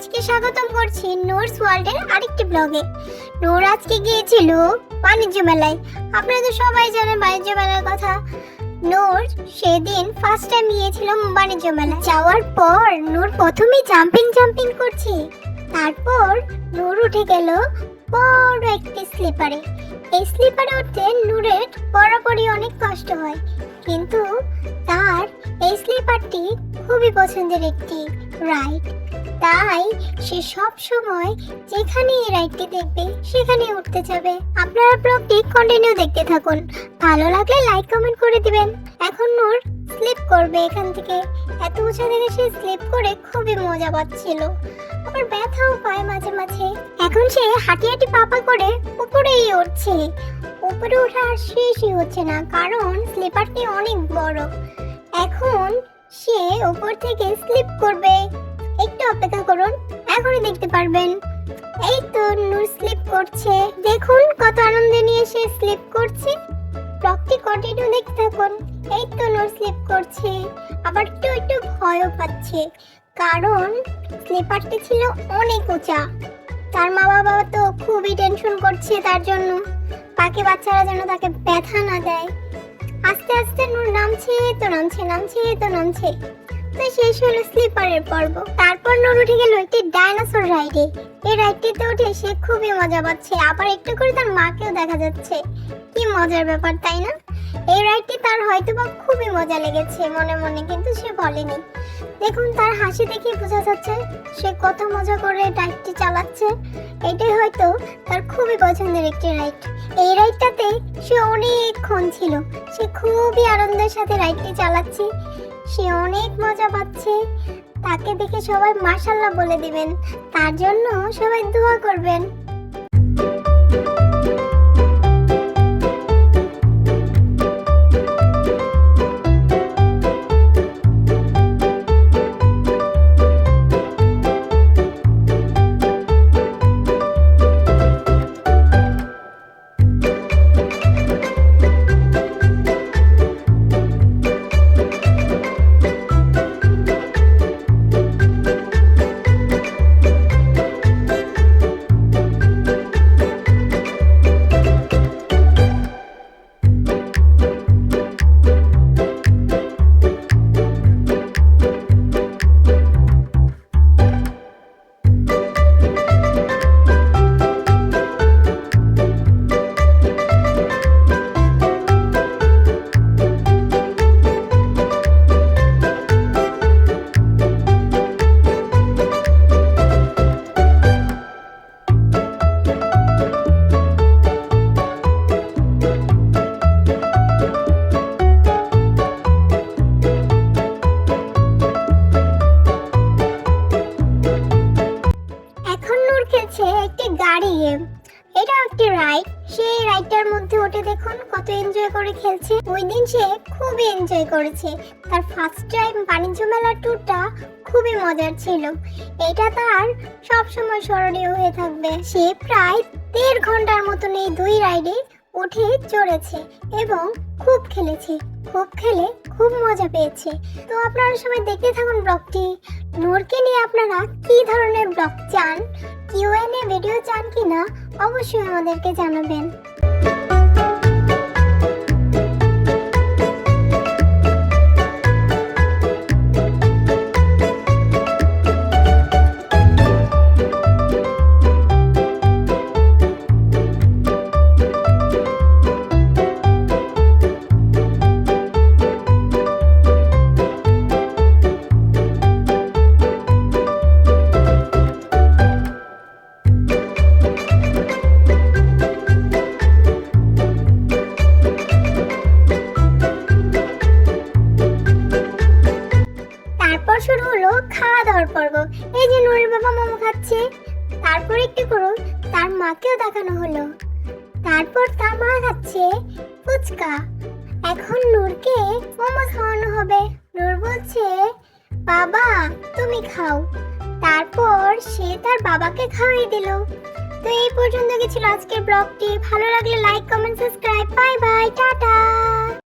আজকে স্বাগতম করছি নোরস ওয়ার্ল্ডের আরেকটি ব্লগে নোর আজকে গিয়েছিল বাণিজ্য মেলায়। আপনারা তো সবাই জানেন বাণিজ্য মেলার কথা। নূর সেদিন ফার্স্ট টাইম গিয়েছিল বাণিজ্য মেলায়। যাওয়ার পর নূর প্রথমেই জাম্পিং জাম্পিং করছে। তারপর নূর উঠে গেল বড় একটি স্লিপারে এই স্লিপারে উঠতে নূরের বরাবরই অনেক কষ্ট হয়। কিন্তু তার এই স্লিপারটি খুবই পছন্দের একটি রাইড তাই সে সব সময় যেখানে এই রাইডটি দেখবে, সেখানে উঠতে যাবে। আপনারা ব্লগটি কন্টিনিউ দেখতে থাকুন। ভালো লাগলে লাইক কমেন্ট করে দিবেন। এখন নূর স্লিপ করবে এখান থেকে। এত উঁচা থেকে সে স্লিপ করে খুবই মজা পাচ্ছিল। আবার ব্যথাও পায় মাঝে মাঝে। এখন সে হাঁটি হাঁটি পাপা করে উপরেই উঠছে। উপরে ওঠা আর শেষই হচ্ছে না, কারণ স্লিপারটি অনেক বড়। এখন সে উপর থেকে স্লিপ করবে। একটু অপেক্ষা করুন, এখনই দেখতে পারবেন। এই তো নূর স্লিপ করছে। দেখুন কত আনন্দে নিয়ে সে স্লিপ করছে। ব্লগটি কন্টিনিউ দেখতে থাকুন। এই তো নূর স্লিপ করছে। আবার একটু একটু ভয়ও পাচ্ছে। কারণ স্লিপারটি ছিল অনেক উঁচা। তার মা বাবা তো খুবই টেনশন করছে তার জন্য। বাকি বাচ্চারা যেন তাকে ব্যথা না দেয়। আস্তে আস্তে নুর নামছে তো নামছে নামছে তো নামছে। তো শেষ হলো স্লিপারের পর্ব। তারপর নূর উঠে গেল একটি ডাইনোসর রাইডে। এই রাইডটিতে উঠে সে খুবই মজা পাচ্ছে, আবার একটু করে তার মাকেও দেখা যাচ্ছে। কি মজার ব্যাপার, তাই না? এই রাইডটি তার হয়তো বা খুবই মজা লেগেছে মনে মনে, কিন্তু সে বলেনি। দেখুন, তার হাসি দেখে বোঝা যাচ্ছে সে কত মজা করে রাইডটি চালাচ্ছে। এটাই হয়তো তার খুবই পছন্দের একটি রাইড। এই রাইডটাতে সে অনেকক্ষণ ছিল। সে খুবই আনন্দের সাথে রাইডটি চালাচ্ছে। সে অনেক মজা পাচ্ছে। তাকে দেখে সবাই মাশাল্লাহ বলে দিবেন। তার জন্য সবাই দোয়া করবেন। সেই মধ্যে উঠে দেখুন, কত এনজয় করে খেলছে। ওই দিন সে খুবই এনজয় করেছে। তার ফার্স্ট টাইম বাণিজ্য মেলার ট্যুরটা খুবই মজার ছিল। এটা তার সব সময় স্মরণীয় হয়ে থাকবে। সে প্রায় দেড় ঘণ্টার মতন এই দুই রাইডে উঠে চড়েছে এবং খুব খেলেছে। খুব খেলে খুব মজা পেয়েছে। তো আপনারা সবাই দেখতে থাকুন ব্লগটি। নূরকে নিয়ে আপনারা কি ধরনের ব্লগ চান কিউএনএ ভিডিও চান কিনা, অবশ্যই আমাদেরকে জানাবেন। খাওয়া পর্ব। এই যে নুরের বাবা মোমো খাচ্ছে। তারপর একটু করো তার মাকেও দেখানো হলো। তারপর তার মা খাচ্ছে ফুচকা। এখন নূরকে মোমো খাওয়ানো হবে। নূর বলছে, বাবা, তুমি খাও। তারপর সে তার বাবাকে খাওয়াই দিল। তো এই পর্যন্ত গেছিল আজকের ব্লগটি। ভালো লাগলে like comment subscribe bye bye, tata.